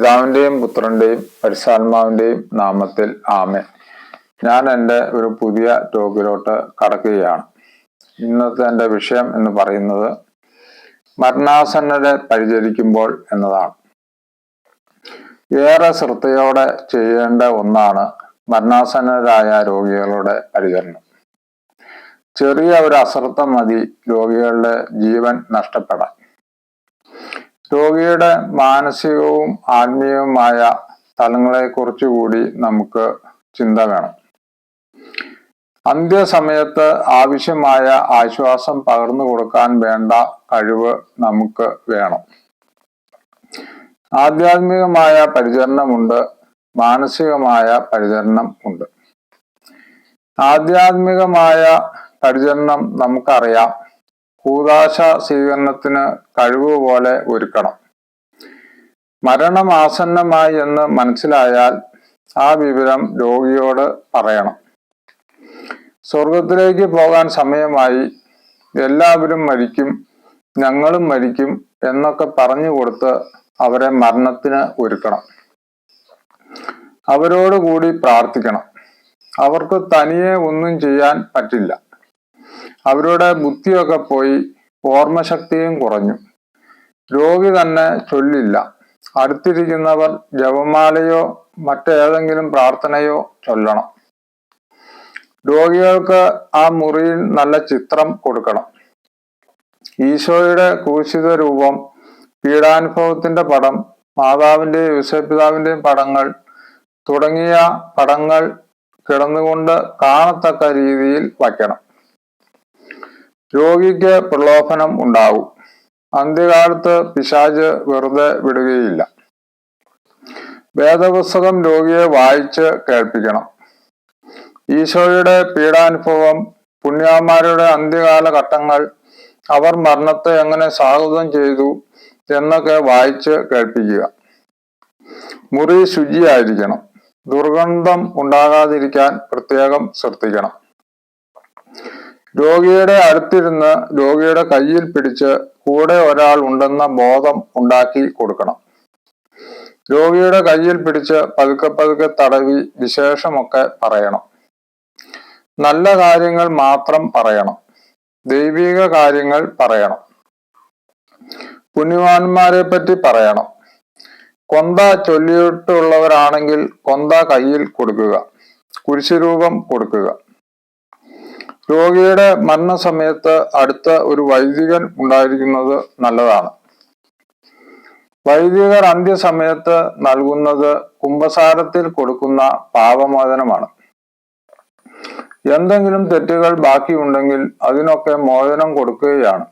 പിതാവിന്റെയും പുത്രന്റെയും പരിശാത്മാവിന്റെയും നാമത്തിൽ ആമേ ഞാൻ എന്റെ ഒരു പുതിയ ടോക്കിലോട്ട് കടക്കുകയാണ്. ഇന്നത്തെ എന്റെ വിഷയം എന്ന് പറയുന്നത് മരണാസന്നരെ പരിചരിക്കുമ്പോൾ എന്നതാണ്. ഏറെ ശ്രദ്ധയോടെ ചെയ്യേണ്ട ഒന്നാണ് മരണാസന്നരായ രോഗികളുടെ പരിചരണം. ചെറിയ ഒരു അശ്രദ്ധ മതി രോഗികളുടെ ജീവൻ നഷ്ടപ്പെടാൻ. രോഗിയുടെ മാനസികവും ആത്മീയവുമായ തലങ്ങളെക്കുറിച്ച് കൂടി നമുക്ക് ചിന്ത വേണം. അന്ത്യസമയത്ത് ആവശ്യമായ ആശ്വാസം പകർന്നു കൊടുക്കാൻ വേണ്ട കഴിവ് നമുക്ക് വേണം. ആധ്യാത്മികമായ പരിചരണമുണ്ട് മാനസികമായ പരിചരണം ഉണ്ട് ആധ്യാത്മികമായ പരിചരണം നമുക്കറിയാം. കൂതാശ സ്വീകരണത്തിന് കഴിവ് പോലെ ഒരുക്കണം. മരണം ആസന്നമായി എന്ന് മനസ്സിലായാൽ ആ വിവരം രോഗിയോട് പറയണം. സ്വർഗത്തിലേക്ക് പോകാൻ സമയമായി എല്ലാവരും മരിക്കും ഞങ്ങളും മരിക്കും എന്നൊക്കെ പറഞ്ഞു കൊടുത്ത് അവരെ മരണത്തിന് ഒരുക്കണം. അവരോട് കൂടി പ്രാർത്ഥിക്കണം. അവർക്ക് തനിയെ ഒന്നും ചെയ്യാൻ പറ്റില്ല. അവരുടെ ബുദ്ധിയൊക്കെ പോയി ഓർമ്മശക്തിയും കുറഞ്ഞു. രോഗി തന്നെ ചൊല്ലില്ല. അടുത്തിരിക്കുന്നവർ ജപമാലയോ മറ്റേതെങ്കിലും പ്രാർത്ഥനയോ ചൊല്ലണം. രോഗികൾക്ക് ആ മുറിയിൽ നല്ല ചിത്രം കൊടുക്കണം. ഈശോയുടെ കൂശിത രൂപം പീഡാനുഭവത്തിന്റെ പടം മാതാവിന്റെയും യുസപിതാവിന്റെയും പടങ്ങൾ തുടങ്ങിയ പടങ്ങൾ കിടന്നുകൊണ്ട് കാണത്തക്ക രീതിയിൽ വയ്ക്കണം. രോഗിക്ക് പ്രലോഭനം ഉണ്ടാവും അന്ത്യകാലത്ത് പിശാജ് വെറുതെ വിടുകയില്ല. വേദപുസ്തകം രോഗിയെ വായിച്ച് കേൾപ്പിക്കണം. ഈശോയുടെ പീഡാനുഭവം പുണ്യാന്മാരുടെ അന്ത്യകാല ഘട്ടങ്ങൾ അവർ മരണത്തെ എങ്ങനെ സ്വാഗതം ചെയ്തു എന്നൊക്കെ വായിച്ച് കേൾപ്പിക്കുക. മുറി ശുചിയായിരിക്കണം. ദുർഗന്ധം ഉണ്ടാകാതിരിക്കാൻ പ്രത്യേകം ശ്രദ്ധിക്കണം. രോഗിയുടെ അടുത്തിരുന്ന് രോഗിയുടെ കയ്യിൽ പിടിച്ച് കൂടെ ഒരാൾ ഉണ്ടെന്ന ബോധം ഉണ്ടാക്കി കൊടുക്കണം. രോഗിയുടെ കയ്യിൽ പിടിച്ച് പതുക്കെ പതുക്കെ തടവി വിശേഷമൊക്കെ പറയണം. നല്ല കാര്യങ്ങൾ മാത്രം പറയണം. ദൈവിക കാര്യങ്ങൾ പറയണം. പുണ്യവാന്മാരെ പറ്റി പറയണം. കൊന്ത ചൊല്ലിയിട്ടുള്ളവരാണെങ്കിൽ കൊന്ത കയ്യിൽ കൊടുക്കുക. കുരിശുരൂപം കൊടുക്കുക. രോഗിയുടെ മരണസമയത്ത് അടുത്ത ഒരു വൈദികൻ ഉണ്ടായിരിക്കുന്നത് നല്ലതാണ്. വൈദികർ അന്ത്യസമയത്ത് നൽകുന്നത് കുംഭസാരത്തിൽ കൊടുക്കുന്ന പാപമോചനമാണ്. എന്തെങ്കിലും തെറ്റുകൾ ബാക്കിയുണ്ടെങ്കിൽ അതിനൊക്കെ മോചനം കൊടുക്കുകയാണ്.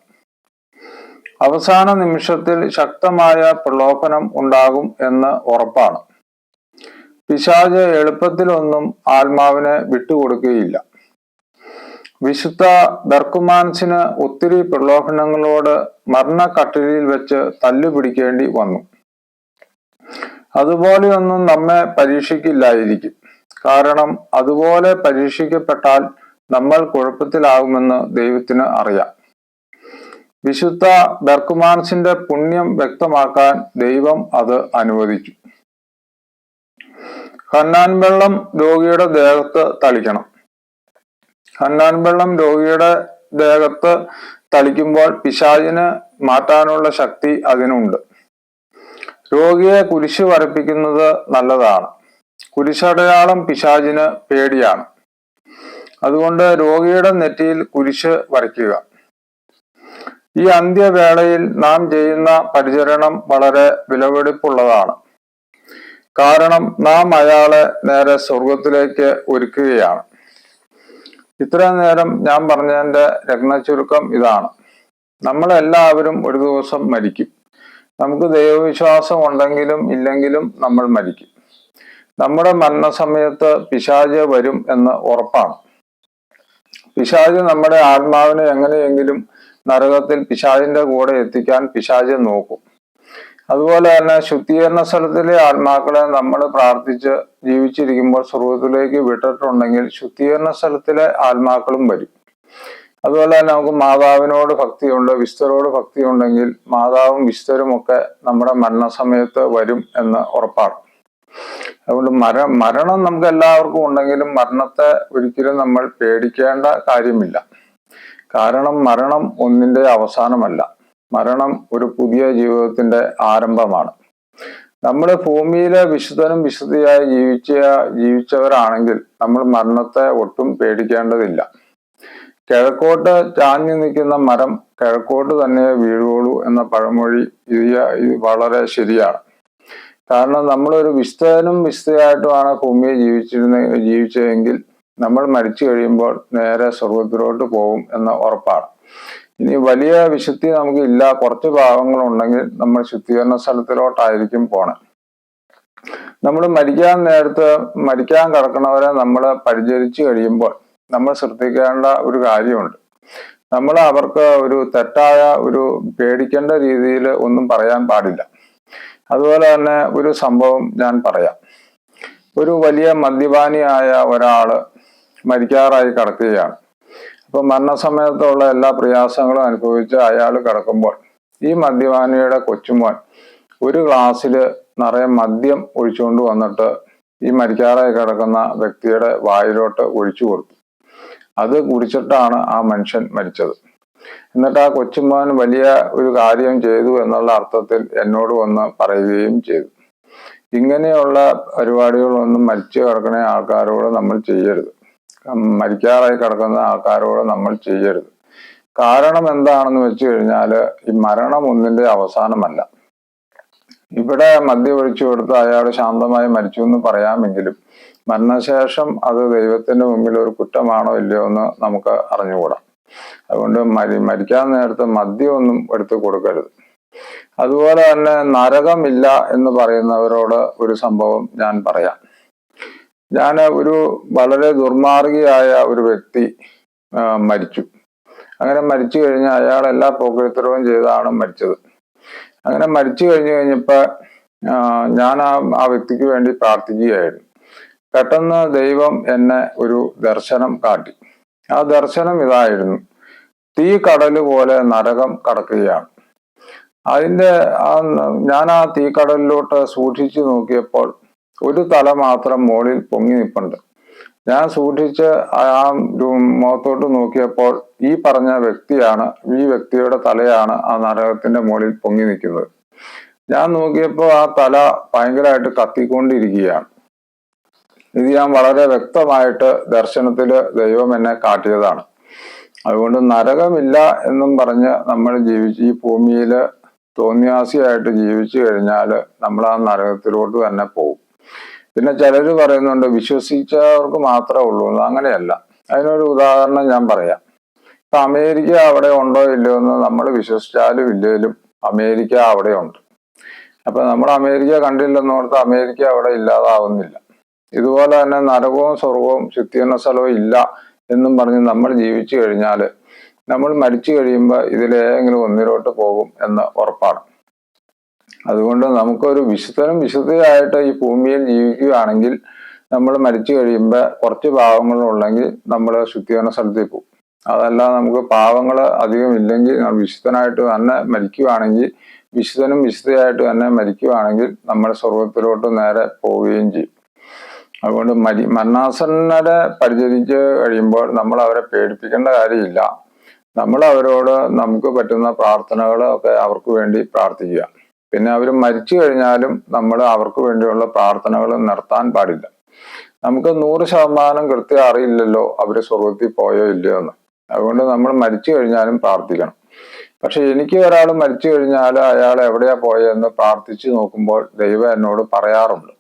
അവസാന നിമിഷത്തിൽ ശക്തമായ പ്രലോഭനം ഉണ്ടാകും എന്ന് ഉറപ്പാണ്. പിശാജ് എളുപ്പത്തിലൊന്നും ആത്മാവിനെ വിട്ടുകൊടുക്കുകയില്ല. വിശുദ്ധ ദർക്കുമാൻസിന് ഒത്തിരി പ്രലോഭനങ്ങളോട് മരണക്കട്ടിലിൽ വെച്ച് തല്ലുപിടിക്കേണ്ടി വന്നു. അതുപോലെയൊന്നും നമ്മെ പരീക്ഷിക്കില്ലായിരിക്കും. കാരണം അതുപോലെ പരീക്ഷിക്കപ്പെട്ടാൽ നമ്മൾ കുഴപ്പത്തിലാകുമെന്ന് ദൈവത്തിന് അറിയാം. വിശുദ്ധ ബർക്കുമാൻസിന്റെ പുണ്യം വ്യക്തമാക്കാൻ ദൈവം അത് അനുവദിച്ചു. ഹന്നാൻ വെള്ളം രോഗിയുടെ ദേഹത്ത് തളിക്കണം. ഹന്നാൻ വെള്ളം രോഗിയുടെ ദേഹത്ത് തളിക്കുമ്പോൾ പിശാചിന് മാറ്റാനുള്ള ശക്തി അതിനുണ്ട്. രോഗിയെ കുരിശ് വരപ്പിക്കുന്നത് നല്ലതാണ്. കുരിശടയാളം പിശാചിന് പേടിയാണ്. അതുകൊണ്ട് രോഗിയുടെ നെറ്റിയിൽ കുരിശ് വരയ്ക്കുക. ഈ അന്ത്യവേളയിൽ നാം ചെയ്യുന്ന പരിചരണം വളരെ വിലവെടുപ്പുള്ളതാണ് കാരണം നാം അയാളെ നേരെ സ്വർഗത്തിലേക്ക് ഒരുക്കുകയാണ്. ഇത്രയും നേരം ഞാൻ പറഞ്ഞതിന്റെ രത്നചുരുക്കം ഇതാണ്. നമ്മളെല്ലാവരും ഒരു ദിവസം മരിക്കും. നമുക്ക് ദൈവവിശ്വാസം ഉണ്ടെങ്കിലും ഇല്ലെങ്കിലും നമ്മൾ മരിക്കും. നമ്മുടെ മരണസമയത്ത് പിശാജ് വരും എന്ന് ഉറപ്പാണ്. പിശാജ് നമ്മുടെ ആത്മാവിനെ എങ്ങനെയെങ്കിലും നരകത്തിൽ പിശാജിന്റെ കൂടെ എത്തിക്കാൻ പിശാജ് നോക്കും. അതുപോലെ തന്നെ ശുദ്ധീകരണ സ്ഥലത്തിലെ ആത്മാക്കളെ നമ്മൾ പ്രാർത്ഥിച്ച് ജീവിച്ചിരിക്കുമ്പോൾ സ്വർഗത്തിലേക്ക് വിട്ടിട്ടുണ്ടെങ്കിൽ ശുദ്ധീകരണ സ്ഥലത്തിലെ ആത്മാക്കളും വരും. അതുപോലെ തന്നെ നമുക്ക് മാതാവിനോട് ഭക്തിയുണ്ട് വിസ്തരോട് ഭക്തിയുണ്ടെങ്കിൽ മാതാവും വിസ്തരും ഒക്കെ നമ്മുടെ മരണസമയത്ത് വരും എന്ന് ഉറപ്പാണ്. അതുകൊണ്ട് മര മരണം നമുക്ക് എല്ലാവർക്കും ഉണ്ടെങ്കിലും മരണത്തെ ഒരിക്കലും നമ്മൾ പേടിക്കേണ്ട കാര്യമില്ല. കാരണം മരണം ഒന്നിന്റെ അവസാനമല്ല. മരണം ഒരു പുതിയ ജീവിതത്തിന്റെ ആരംഭമാണ്. നമ്മൾ ഭൂമിയിലെ വിശുദ്ധനും വിശുദ്ധിയായി ജീവിച്ച ജീവിച്ചവരാണെങ്കിൽ നമ്മൾ മരണത്തെ ഒട്ടും പേടിക്കേണ്ടതില്ല. കിഴക്കോട്ട് ചാഞ്ഞു നിൽക്കുന്ന മരം കിഴക്കോട്ട് തന്നെ വീഴുകയുള്ളൂ എന്ന പഴമൊഴി ഇത് വളരെ ശരിയാണ്. കാരണം നമ്മളൊരു വിശുദ്ധനും വിശുദ്ധയായിട്ടുമാണ് ഭൂമിയെ ജീവിച്ചിരുന്ന ജീവിച്ചതെങ്കിൽ നമ്മൾ മരിച്ചു കഴിയുമ്പോൾ നേരെ സ്വർഗത്തിലോട്ട് പോകും എന്ന ഉറപ്പാണ്. ഇനി വലിയ വിശുദ്ധി നമുക്ക് ഇല്ല കുറച്ച് ഭാഗങ്ങളുണ്ടെങ്കിൽ നമ്മൾ ശുദ്ധീകരണ സ്ഥലത്തിലോട്ടായിരിക്കും പോണേ. നമ്മൾ മരിക്കാൻ നേരത്ത് മരിക്കാൻ കിടക്കുന്നവരെ നമ്മൾ പരിചരിച്ചു കഴിയുമ്പോൾ നമ്മൾ ശ്രദ്ധിക്കേണ്ട ഒരു കാര്യമുണ്ട്. നമ്മൾ അവർക്ക് ഒരു തെറ്റായ ഒരു പേടിക്കേണ്ട രീതിയിൽ ഒന്നും പറയാൻ പാടില്ല. അതുപോലെ തന്നെ ഒരു സംഭവം ഞാൻ പറയാം. ഒരു വലിയ മദ്യപാനിയായ ഒരാൾ മരിക്കാറായി കിടക്കുകയാണ്. അപ്പൊ മരണസമയത്തുള്ള എല്ലാ പ്രയാസങ്ങളും അനുഭവിച്ച് അയാൾ കിടക്കുമ്പോൾ ഈ മദ്യപാനിയുടെ കൊച്ചുമോൻ ഒരു ഗ്ലാസ്സിൽ നിറയെ മദ്യം ഒഴിച്ചുകൊണ്ട് വന്നിട്ട് ഈ മരിക്കാറായി കിടക്കുന്ന വ്യക്തിയുടെ വായിലോട്ട് ഒഴിച്ചു കൊടുത്തു. അത് കുടിച്ചിട്ടാണ് ആ മനുഷ്യൻ മരിച്ചത്. എന്നിട്ട് ആ കൊച്ചുമോൻ വലിയ ഒരു കാര്യം ചെയ്തു എന്നുള്ള അർത്ഥത്തിൽ എന്നോട് വന്ന് പറയുകയും ചെയ്തു. ഇങ്ങനെയുള്ള പരിപാടികളൊന്നും മരിച്ചു കിടക്കുന്ന ആൾക്കാരോട് നമ്മൾ ചെയ്യരുത്. മരിക്കാറായി കിടക്കുന്ന ആൾക്കാരോട് നമ്മൾ ചെയ്യരുത്. കാരണം എന്താണെന്ന് വെച്ച് കഴിഞ്ഞാൽ ഈ മരണം ഒന്നിന്റെ അവസാനമല്ല. ഇവിടെ മദ്യമൊഴിച്ചു കൊടുത്ത് അയാൾ ശാന്തമായി മരിച്ചു എന്ന് പറയാമെങ്കിലും മരണശേഷം അത് ദൈവത്തിന്റെ മുമ്പിൽ ഒരു കുറ്റമാണോ ഇല്ലയോ എന്ന് നമുക്ക് അറിഞ്ഞുകൂടാം. അതുകൊണ്ട് മരി മരിക്കാൻ നേരത്തെ മദ്യമൊന്നും എടുത്തു കൊടുക്കരുത്. അതുപോലെ തന്നെ നരകമില്ല എന്ന് പറയുന്നവരോട് ഒരു സംഭവം ഞാൻ പറയാം. ഞാൻ ഒരു വളരെ ദുർമാർഗിയായ ഒരു വ്യക്തി മരിച്ചു. അങ്ങനെ മരിച്ചു കഴിഞ്ഞ അയാൾ എല്ലാ പോക്കരുത്തരവും ചെയ്താണ് മരിച്ചത്. അങ്ങനെ മരിച്ചു കഴിഞ്ഞു കഴിഞ്ഞപ്പോൾ ഞാൻ ആ ആ വ്യക്തിക്ക് വേണ്ടി പ്രാർത്ഥിക്കുകയായിരുന്നു. പെട്ടെന്ന് ദൈവം എന്നെ ഒരു ദർശനം കാട്ടി. ആ ദർശനം ഇതായിരുന്നു. തീ കടൽ പോലെ നരകം കടക്കുകയാണ്. അതിന്റെ ആ ഞാൻ ആ തീ തീക്കടലിലോട്ട് സൂക്ഷിച്ചു നോക്കിയപ്പോൾ ഒരു തല മാത്രം മുകളിൽ പൊങ്ങി നിൽപ്പുണ്ട് ഞാൻ സൂക്ഷിച്ച് ആ മുഖത്തോട്ട് നോക്കിയപ്പോൾ ഈ പറഞ്ഞ വ്യക്തിയാണ് ഈ വ്യക്തിയുടെ തലയാണ് ആ നരകത്തിന്റെ മുകളിൽ പൊങ്ങി നിൽക്കുന്നത്. ഞാൻ നോക്കിയപ്പോൾ ആ തല ഭയങ്കരമായിട്ട് കത്തിക്കൊണ്ടിരിക്കുകയാണ്. ഇത് ഞാൻ വളരെ വ്യക്തമായിട്ട് ദർശനത്തിൽ ദൈവം എന്നെ കാട്ടിയതാണ്. അതുകൊണ്ട് നരകമില്ല എന്നും പറഞ്ഞ് നമ്മൾ ജീവിച്ച് ഈ ഭൂമിയിൽ തോന്നിയാസിയായിട്ട് ജീവിച്ചു കഴിഞ്ഞാൽ നമ്മൾ ആ നരകത്തിലോട്ട് തന്നെ പോകും. പിന്നെ ചിലർ പറയുന്നുണ്ട് വിശ്വസിച്ചവർക്ക് മാത്രമേ ഉള്ളൂ. അങ്ങനെയല്ല. അതിനൊരു ഉദാഹരണം ഞാൻ പറയാം. ഇപ്പൊ അമേരിക്ക അവിടെ ഉണ്ടോ ഇല്ലയോ എന്ന് നമ്മൾ വിശ്വസിച്ചാലും ഇല്ലേലും അമേരിക്ക അവിടെ ഉണ്ട്. അപ്പൊ നമ്മൾ അമേരിക്ക കണ്ടില്ലെന്നോർത്ത് അമേരിക്ക അവിടെ ഇല്ലാതാവുന്നില്ല. ഇതുപോലെ തന്നെ നരകവും സ്വർഗവും ശുദ്ധീകരണ സ്ഥലവും ഇല്ല എന്നും പറഞ്ഞ് നമ്മൾ ജീവിച്ചു കഴിഞ്ഞാൽ നമ്മൾ മരിച്ചു കഴിയുമ്പോൾ ഇതിലേതെങ്കിലും ഒന്നിലോട്ട് പോകും എന്ന് ഉറപ്പാണ്. അതുകൊണ്ട് നമുക്കൊരു വിശുദ്ധനും വിശുദ്ധയായിട്ട് ഈ ഭൂമിയിൽ ജീവിക്കുകയാണെങ്കിൽ നമ്മൾ മരിച്ചു കഴിയുമ്പോൾ കുറച്ച് പാവങ്ങളുണ്ടെങ്കിൽ നമ്മൾ ശുദ്ധീകരണ സ്ഥലത്തിൽ പോകും. അതല്ല നമുക്ക് പാവങ്ങൾ അധികം ഇല്ലെങ്കിൽ വിശുദ്ധനായിട്ട് തന്നെ മരിക്കുകയാണെങ്കിൽ വിശുദ്ധനും വിശുദ്ധയായിട്ട് തന്നെ മരിക്കുകയാണെങ്കിൽ നമ്മൾ സ്വർഗത്തിലോട്ട് നേരെ പോവുകയും ചെയ്യും. അതുകൊണ്ട് മരി മരണാസന്നരെ പരിചരിച്ച് കഴിയുമ്പോൾ നമ്മൾ അവരെ പേടിപ്പിക്കേണ്ട കാര്യമില്ല. നമ്മൾ അവരോട് നമുക്ക് പറ്റുന്ന പ്രാർത്ഥനകൾ ഒക്കെ അവർക്ക് വേണ്ടി പ്രാർത്ഥിക്കുക. പിന്നെ അവർ മരിച്ചു കഴിഞ്ഞാലും നമ്മൾ അവർക്ക് വേണ്ടിയുള്ള പ്രാർത്ഥനകൾ നിർത്താൻ പാടില്ല. നമുക്ക് നൂറ് ശതമാനം കൃത്യം അറിയില്ലല്ലോ അവർ സ്വർഗത്തിൽ പോയോ ഇല്ലയോ എന്ന്. അതുകൊണ്ട് നമ്മൾ മരിച്ചു കഴിഞ്ഞാലും പ്രാർത്ഥിക്കണം. പക്ഷെ എനിക്ക് ഒരാൾ മരിച്ചു കഴിഞ്ഞാൽ അയാൾ എവിടെയാ പോയെന്ന് പ്രാർത്ഥിച്ചു നോക്കുമ്പോൾ ദൈവം എന്നോട് പറയാറുണ്ട്.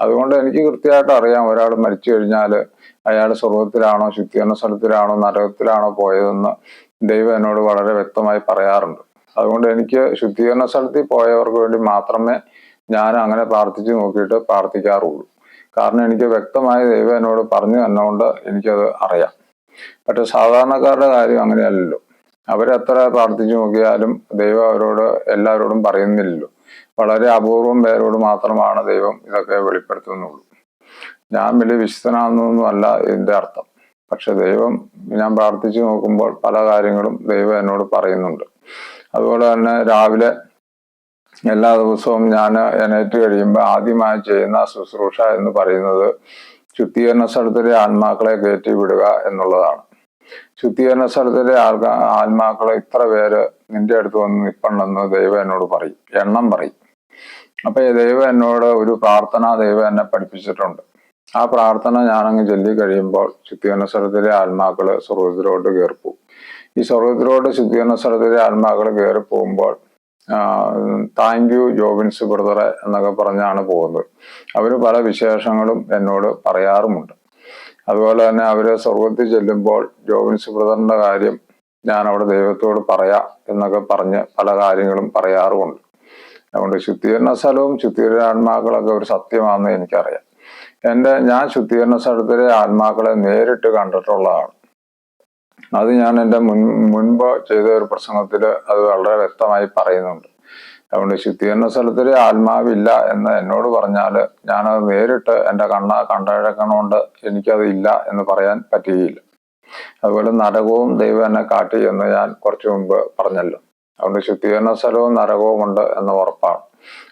അതുകൊണ്ട് എനിക്ക് കൃത്യമായിട്ട് അറിയാം ഒരാൾ മരിച്ചു കഴിഞ്ഞാൽ അയാൾ സ്വർഗത്തിലാണോ ശുദ്ധീകരണ സ്ഥലത്തിലാണോ നരകത്തിലാണോ പോയതെന്ന് ദൈവം എന്നോട് വളരെ വ്യക്തമായി പറയാറുണ്ട്. അതുകൊണ്ട് എനിക്ക് ശുദ്ധീകരണ സ്ഥലത്തിൽ പോയവർക്ക് വേണ്ടി മാത്രമേ ഞാൻ അങ്ങനെ പ്രാർത്ഥിച്ചു നോക്കിയിട്ട് പ്രാർത്ഥിക്കാറുള്ളൂ. കാരണം എനിക്ക് വ്യക്തമായ ദൈവം എന്നോട് പറഞ്ഞു തന്നുകൊണ്ട് എനിക്കത് അറിയാം. പക്ഷെ സാധാരണക്കാരുടെ കാര്യം അങ്ങനെയല്ലല്ലോ. അവരെത്ര പ്രാർത്ഥിച്ചു നോക്കിയാലും ദൈവം അവരോട് എല്ലാവരോടും പറയുന്നില്ലല്ലോ. വളരെ അപൂർവം പേരോട് മാത്രമാണ് ദൈവം ഇതൊക്കെ വെളിപ്പെടുത്തുന്നുള്ളൂ. ഞാൻ വലിയ വിശുദ്ധനാണെന്നൊന്നും അല്ല ഇതിന്റെ അർത്ഥം. പക്ഷെ ദൈവം ഞാൻ പ്രാർത്ഥിച്ചു നോക്കുമ്പോൾ പല കാര്യങ്ങളും ദൈവം എന്നോട് പറയുന്നുണ്ട്. അതുപോലെ തന്നെ രാവിലെ എല്ലാ ദിവസവും ഞാൻ എണേറ്റ് കഴിയുമ്പോൾ ആദ്യമായി ചെയ്യുന്ന ശുശ്രൂഷ എന്ന് പറയുന്നത് ശുദ്ധീകരണ സ്ഥലത്തിലെ ആത്മാക്കളെ കയറ്റി വിടുക എന്നുള്ളതാണ്. ശുദ്ധീകരണ സ്ഥലത്തിലെ ആൾക്കാ ആത്മാക്കളെ ഇത്ര പേര് നിന്റെ അടുത്ത് വന്ന് നിപ്പുണ്ടെന്ന് ദൈവം എന്നോട് പറയും. എണ്ണം പറയും. അപ്പൊ ദൈവം എന്നോട് ഒരു പ്രാർത്ഥന ദൈവം എന്നെ പഠിപ്പിച്ചിട്ടുണ്ട്. ആ പ്രാർത്ഥന ഞാനങ്ങ് ചൊല്ലി കഴിയുമ്പോൾ ശുദ്ധീകരണ സ്ഥലത്തിലെ ആത്മാക്കൾ സ്വർഗത്തിലോട്ട് കയറിപ്പോവും ഈ സ്വർഗത്തിലോട്ട് ശുദ്ധീകരണ സ്ഥലത്തിലെ ആത്മാക്കൾ കയറി പോകുമ്പോൾ താങ്ക് യു ജോബിൻസ് ബ്രദറെ എന്നൊക്കെ പറഞ്ഞാണ് പോകുന്നത്. അവർ പല വിശേഷങ്ങളും എന്നോട് പറയാറുമുണ്ട്. അതുപോലെ തന്നെ അവർ സ്വർഗത്തിൽ ചെല്ലുമ്പോൾ ജോബിൻസ് ബ്രദറിന്റെ കാര്യം ഞാൻ അവിടെ ദൈവത്തോട് പറയാം എന്നൊക്കെ പറഞ്ഞ് പല കാര്യങ്ങളും പറയാറുമുണ്ട്. അതുകൊണ്ട് ശുദ്ധീകരണ സ്ഥലവും ശുദ്ധീകരണ ആത്മാക്കളൊക്കെ ഒരു സത്യമാണെന്ന് എനിക്കറിയാം. എന്റെ ഞാൻ ശുദ്ധീകരണ സ്ഥലത്തിലെ ആത്മാക്കളെ നേരിട്ട് കണ്ടിട്ടുള്ളതാണ്. അത് ഞാൻ എന്റെ മുൻ മുൻപ് ചെയ്ത ഒരു പ്രസംഗത്തിൽ അത് വളരെ വ്യക്തമായി പറയുന്നുണ്ട്. അതുകൊണ്ട് ശുദ്ധീകരണ സ്ഥലത്തിൽ ആത്മാവില്ല എന്ന് എന്നോട് പറഞ്ഞാൽ ഞാനത് നേരിട്ട് എന്റെ കണ്ണ കണ്ടഴക്കണോണ്ട് എനിക്കത് ഇല്ല എന്ന് പറയാൻ പറ്റുകയില്ല. അതുപോലെ നരകവും ദൈവം എന്നെ കാട്ടി എന്ന് ഞാൻ കുറച്ചു മുമ്പ് പറഞ്ഞല്ലോ. അതുകൊണ്ട് ശുദ്ധീകരണ സ്ഥലവും നരകവും ഉണ്ട് എന്ന് ഉറപ്പാണ്.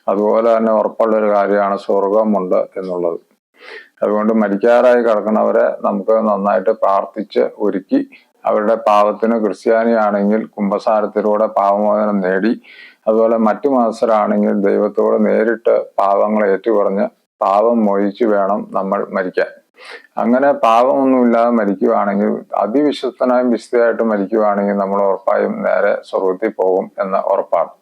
അതുപോലെ തന്നെ ഉറപ്പുള്ള ഒരു കാര്യമാണ് സ്വർഗമുണ്ട് എന്നുള്ളത്. അതുകൊണ്ട് മരിക്കാറായി കിടക്കുന്നവരെ നമുക്ക് നന്നായിട്ട് പ്രാർത്ഥിച്ച് ഒരുക്കി അവരുടെ പാവത്തിന് ക്രിസ്ത്യാനിയാണെങ്കിൽ കുംഭസാരത്തിലൂടെ പാവമോചനം നേടി. അതുപോലെ മറ്റു മാസരാണെങ്കിൽ ദൈവത്തോട് നേരിട്ട് പാവങ്ങൾ ഏറ്റുപറഞ്ഞ് പാവം മോഹിച്ചു വേണം നമ്മൾ മരിക്കാൻ. അങ്ങനെ പാപമൊന്നുമില്ലാതെ മരിക്കുവാണെങ്കിൽ അതിവിശ്വസ്തനായും വിശുദ്ധയായിട്ട് മരിക്കുവാണെങ്കിൽ നമ്മൾ ഉറപ്പായും നേരെ സ്വർഗത്തിൽ പോകും എന്ന ഉറപ്പാണ്.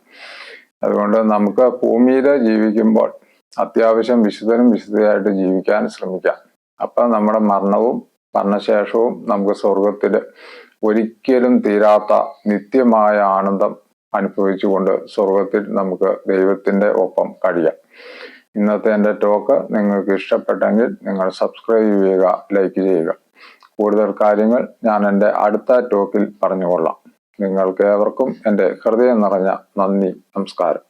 അതുകൊണ്ട് നമുക്ക് ഭൂമിയിൽ ജീവിക്കുമ്പോൾ അത്യാവശ്യം വിശുദ്ധനും വിശുദ്ധയായിട്ട് ജീവിക്കാൻ ശ്രമിക്കാം. അപ്പൊ നമ്മുടെ മരണവും മരണശേഷവും നമുക്ക് സ്വർഗത്തിൽ ഒരിക്കലും തീരാത്ത നിത്യമായ ആനന്ദം അനുഭവിച്ചുകൊണ്ട് സ്വർഗത്തിൽ നമുക്ക് ദൈവത്തിന്റെ ഒപ്പം കഴിയാം. ഇന്നത്തെ എന്റെ ടോക്ക് നിങ്ങൾക്ക് ഇഷ്ടപ്പെട്ടെങ്കിൽ നിങ്ങൾ സബ്സ്ക്രൈബ് ചെയ്യുക ലൈക്ക് ചെയ്യുക. കൂടുതൽ കാര്യങ്ങൾ ഞാൻ എന്റെ അടുത്ത ടോക്കിൽ പറഞ്ഞുകൊള്ളാം. നിങ്ങൾക്ക് ഏവർക്കും എന്റെ ഹൃദയം നിറഞ്ഞ നന്ദി നമസ്കാരം.